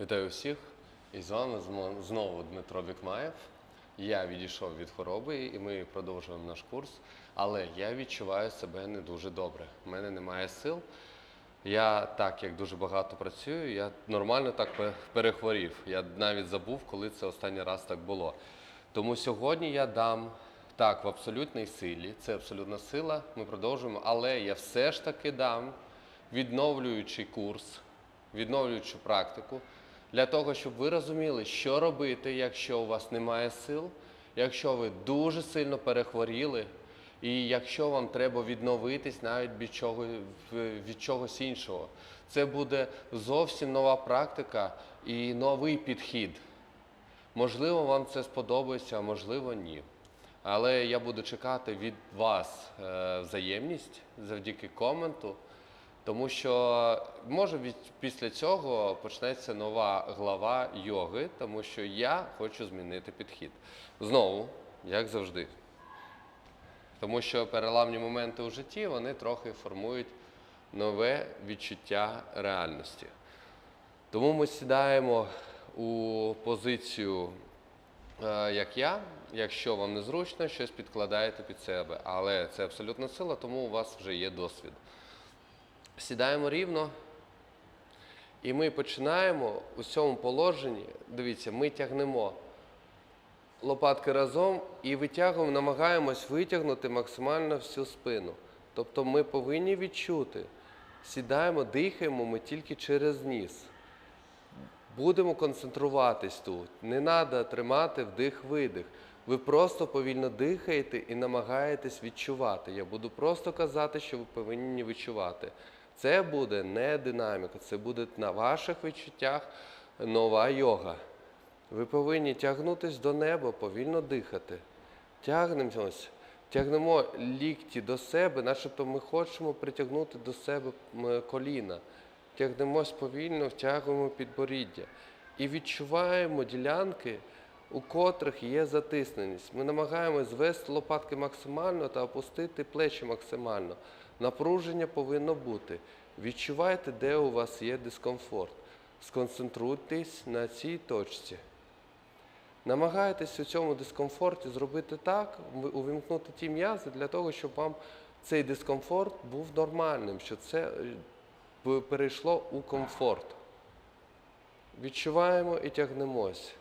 Вітаю всіх! І з вами знову Дмитро Бікмаєв. Я відійшов від хвороби і ми продовжуємо наш курс. Але я відчуваю себе не дуже добре. У мене немає сил. Я так як дуже багато працюю, я нормально так перехворів. Я навіть забув, коли це останній раз так було. Тому сьогодні я дам так в абсолютній силі. Це абсолютна сила. Ми продовжуємо, але я все ж таки дам відновлюючий курс, відновлюючу практику для того, щоб ви розуміли, що робити, якщо у вас немає сил, якщо ви дуже сильно перехворіли, і якщо вам треба відновитись навіть від, чого, від чогось іншого. Це буде зовсім нова практика і новий підхід. Можливо, вам це сподобається, а можливо, ні. Але я буду чекати від вас е, взаємність завдяки коменту, тому що може від, після цього почнеться нова глава йоги, тому що я хочу змінити підхід. Знову, як завжди. Тому що переламні моменти у житті вони трохи формують нове відчуття реальності. Тому ми сідаємо у позицію, е, як я. Якщо вам незручно, щось підкладаєте під себе. Але це абсолютна сила, тому у вас вже є досвід. Сідаємо рівно. І ми починаємо у цьому положенні. Дивіться, ми тягнемо лопатки разом і витягуємо, намагаємось витягнути максимально всю спину. Тобто ми повинні відчути, сідаємо, дихаємо ми тільки через ніс. Будемо концентруватись тут. Не треба тримати вдих-видих. Ви просто повільно дихаєте і намагаєтесь відчувати. Я буду просто казати, що ви повинні відчувати. Це буде не динаміка, це буде на ваших відчуттях нова йога. Ви повинні тягнутись до неба, повільно дихати. Тягнемось, тягнемо лікті до себе, начебто ми хочемо притягнути до себе коліна. Тягнемось повільно, втягуємо підборіддя. І відчуваємо ділянки, у котрих є затисненість. Ми намагаємось звести лопатки максимально та опустити плечі максимально. Напруження повинно бути. Відчувайте, де у вас є дискомфорт. Сконцентруйтесь на цій точці. Намагайтесь у цьому дискомфорті зробити так, увімкнути ті м'язи для того, щоб вам цей дискомфорт був нормальним, щоб це е, перейшло у комфорт. Відчуваємо і тягнемось.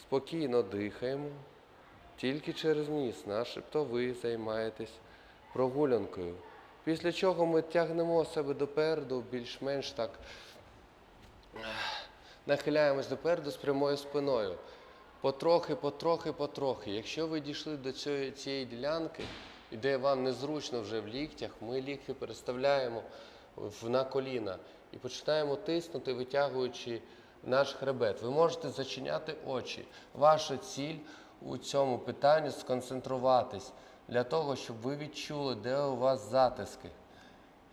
Спокійно дихаємо, тільки через ніс, начебто ви займаєтесь прогулянкою. Після чого ми тягнемо себе допереду, більш-менш так нахиляємось допереду з прямою спиною. Потрохи, потрохи, потрохи. Якщо ви дійшли до цієї, цієї ділянки, де вам незручно вже в ліктях, ми лікті переставляємо на коліна і починаємо тиснути, витягуючи наш хребет. Ви можете зачиняти очі. Ваша ціль у цьому питанні сконцентруватись для того, щоб ви відчули, де у вас затиски.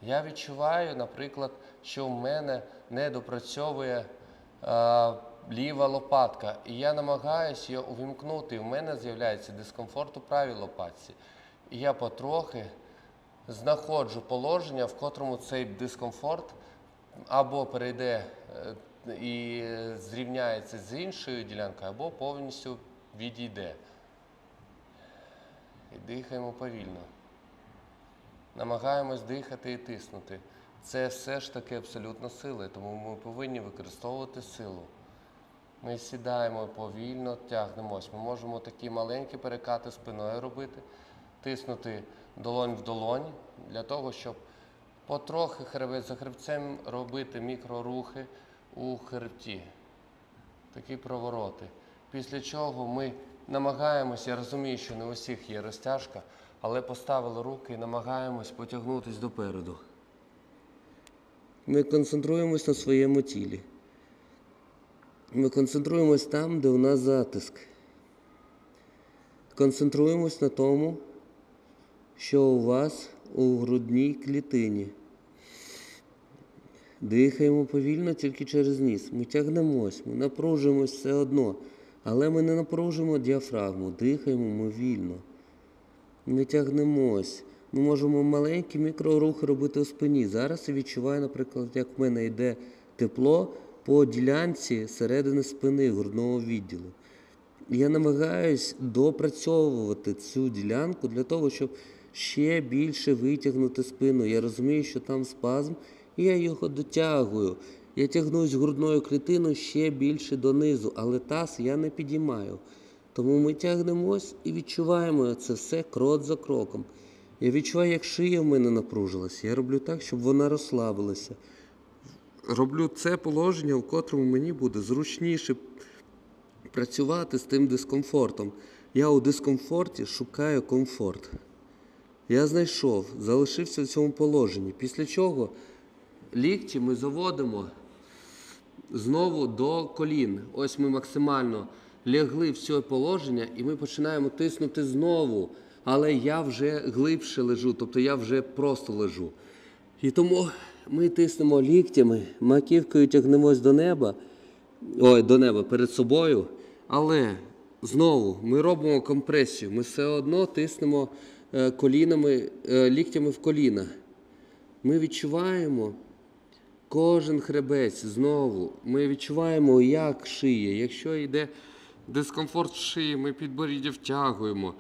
Я відчуваю, наприклад, що в мене не допрацьовує е, ліва лопатка, і я намагаюся її увімкнути. і в мене з'являється дискомфорт у правій лопатці. І я потрохи знаходжу положення, в котрому цей дискомфорт або перейде е, і зрівняється з іншою ділянкою, або повністю відійде. І дихаємо повільно. Намагаємось дихати і тиснути. Це все ж таки абсолютно сила, тому ми повинні використовувати силу. Ми сідаємо повільно, тягнемось. Ми можемо такі маленькі перекати спиною робити, тиснути долонь в долонь для того, щоб потрохи хребет за хребцем робити мікрорухи у хребті. Такі провороти. Після чого ми намагаємося, я розумію, що не у всіх є розтяжка, але поставили руки і намагаємось потягнутися допереду. Ми концентруємось на своєму тілі. Ми концентруємось там, де у нас затиск. Концентруємось на тому, що у вас у грудній клітині. Дихаємо повільно тільки через ніс. Ми тягнемось, ми напружуємось все одно. Але ми не напружуємо діафрагму, дихаємо ми вільно. Ми тягнемось. Ми можемо маленькі мікрорухи робити у спині. Зараз я відчуваю, наприклад, як в мене йде тепло по ділянці середини спини грудного відділу. Я намагаюсь допрацьовувати цю ділянку для того, щоб ще більше витягнути спину. Я розумію, що там спазм, і я його дотягую. Я тягнусь грудною клітиною ще більше донизу, але таз я не підіймаю. Тому ми тягнемось і відчуваємо це все крок за кроком. Я відчуваю, як шия в мене напружилася. Я роблю так, щоб вона розслабилася. Роблю це положення, в котрому мені буде зручніше працювати з тим дискомфортом. Я у дискомфорті шукаю комфорт. Я знайшов, залишився в цьому положенні. Після чого лікті ми заводимо знову до колін. Ось ми максимально лягли в це положення, і ми починаємо тиснути знову. Але я вже глибше лежу, тобто я вже просто лежу. І тому ми тиснемо ліктями, маківкою тягнемось до неба, ой, до неба перед собою. Але знову ми робимо компресію. Ми все одно тиснемо е, колінами, е, ліктями в коліна. Ми відчуваємо кожен хребець знову. Ми відчуваємо, як шиє. Якщо йде дискомфорт шиї, ми підборіддя втягуємо.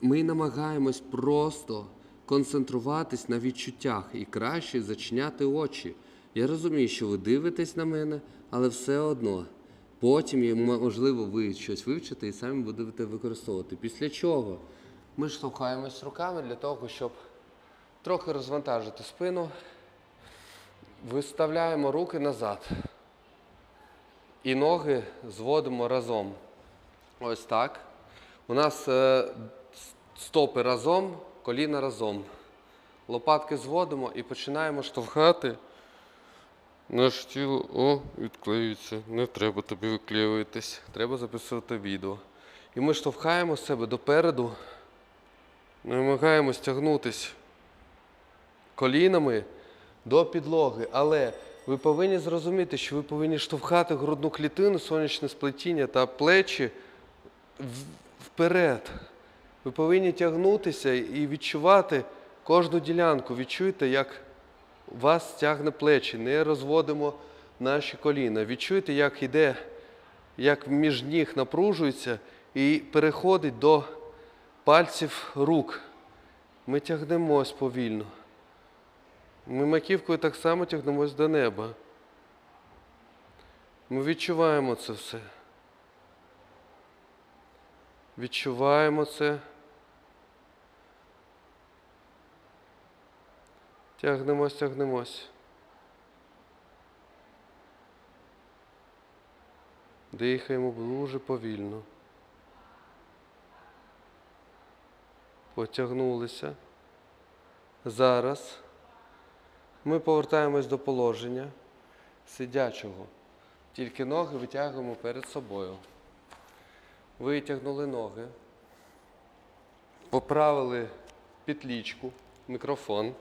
Ми намагаємось просто концентруватись на відчуттях і краще зачиняти очі. Я розумію, що ви дивитесь на мене, але все одно. Потім, можливо, ви щось вивчите і самі будете використовувати. Після чого ми штовхаємось руками для того, щоб трохи розвантажити спину. Виставляємо руки назад. І ноги зводимо разом. Ось так. У нас е, стопи разом, коліна разом. Лопатки зводимо і починаємо штовхати. Наше тіло о, відклеюється. Не треба тобі виклеюватись. Треба записувати відео. І ми штовхаємо себе допереду, намагаємось тягнутись колінами до підлоги. Але ви повинні зрозуміти, що ви повинні штовхати грудну клітину, сонячне сплетіння та плечі вперед. Ви повинні тягнутися і відчувати кожну ділянку. Відчуйте, як вас тягне плечі, не розводимо наші коліна. Відчуйте, як йде, як між ніг напружується і переходить до пальців рук. Ми тягнемось повільно. Ми маківкою так само тягнемось до неба. Ми відчуваємо це все. Відчуваємо це. Тягнемось, тягнемось. Дихаємо дуже повільно. Потягнулися. Зараз ми повертаємось до положення сидячого. Тільки ноги витягуємо перед собою. Витягнули ноги, поправили петлічку, мікрофон.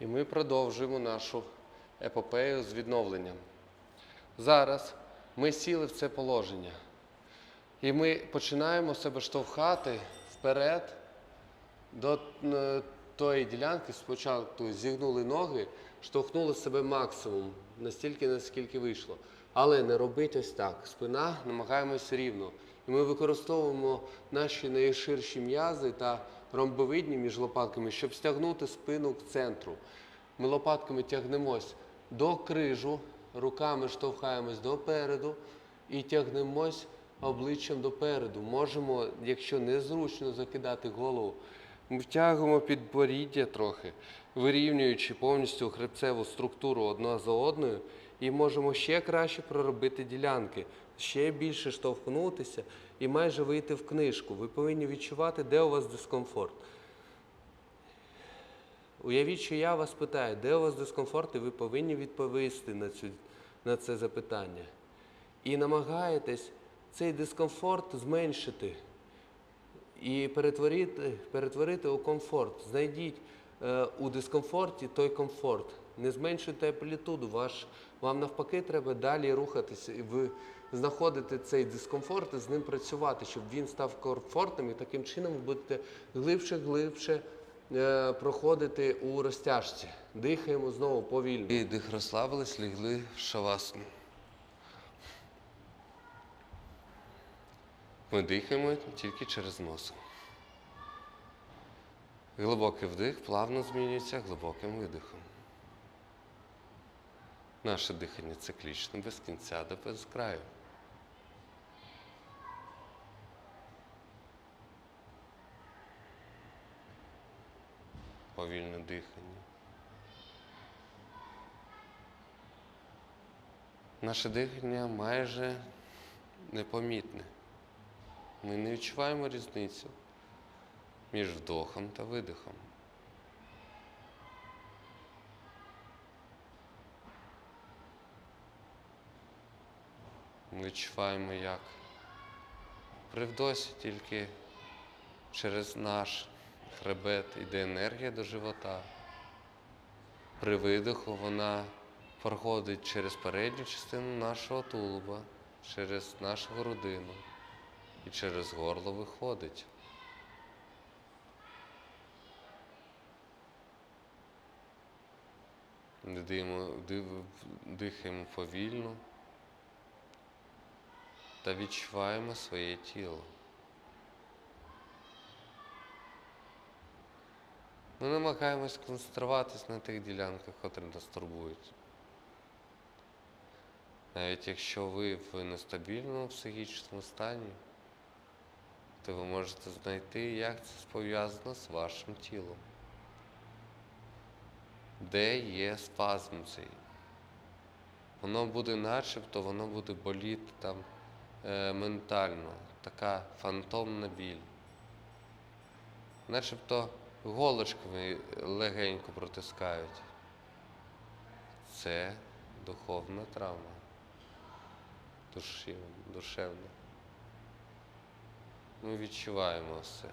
І ми продовжуємо нашу епопею з відновленням. Зараз ми сіли в це положення. І ми починаємо себе штовхати вперед до е, тої ділянки. Спочатку зігнули ноги, штовхнули себе максимум, настільки, наскільки вийшло. Але не робить ось так. Спина намагаємось рівно. І ми використовуємо наші найширші м'язи та ромбовидні між лопатками, щоб стягнути спину к центру. Ми лопатками тягнемось до крижу, руками штовхаємось допереду і тягнемось обличчям допереду. Можемо, якщо незручно закидати голову, втягуємо підборіддя трохи, вирівнюючи повністю хребцеву структуру одна за одною, і можемо ще краще проробити ділянки, ще більше штовхнутися і майже вийти в книжку. Ви повинні відчувати, де у вас дискомфорт. Уявіть, що я вас питаю, де у вас дискомфорт, і ви повинні відповісти на, цю, на це запитання. І намагаєтесь цей дискомфорт зменшити і перетворити, перетворити у комфорт. Знайдіть е, у дискомфорті той комфорт. Не зменшуйте амплітуду. Ваш, вам навпаки треба далі рухатися, і ви знаходите цей дискомфорт і з ним працювати, щоб він став комфортним, і таким чином ви будете глибше, глибше е, проходити у розтяжці. Дихаємо знову повільно. І дих розслабились, лігли в. Ми дихаємо тільки через нос. Глибокий вдих плавно змінюється глибоким видихом. Наше дихання циклічне, без кінця та без краю. Повільне дихання. Наше дихання майже непомітне. Ми не відчуваємо різницю між вдохом та видихом. Ми відчуваємо, як при вдосі тільки через наш хребет йде енергія до живота. При видиху вона проходить через передню частину нашого тулуба, через нашу грудину і через горло виходить. Дихаємо, повільно та відчуваємо своє тіло. Ми намагаємось концентруватись на тих ділянках, котрі нас турбують. Навіть якщо ви в нестабільному психічному стані, то ви можете знайти, як це пов'язано з вашим тілом. Де є спазм цей. Воно буде начебто, воно буде боліти там е, ментально, така фантомна біль. Начебто голочками легенько протискають. Це духовна травма. Душі, душевна. Ми відчуваємо все.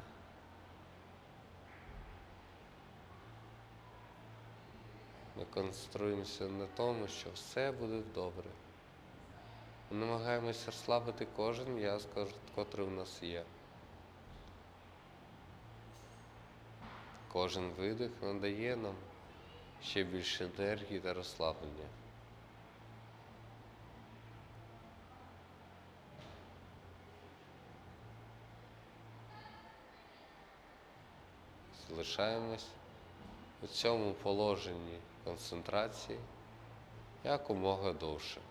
Ми концентруємося на тому, що все буде добре. Ми намагаємося розслабити кожен м'яз, котрий у нас є. Кожен видих надає нам ще більше енергії та розслаблення. Залишаємось у цьому положенні концентрації якомога довше.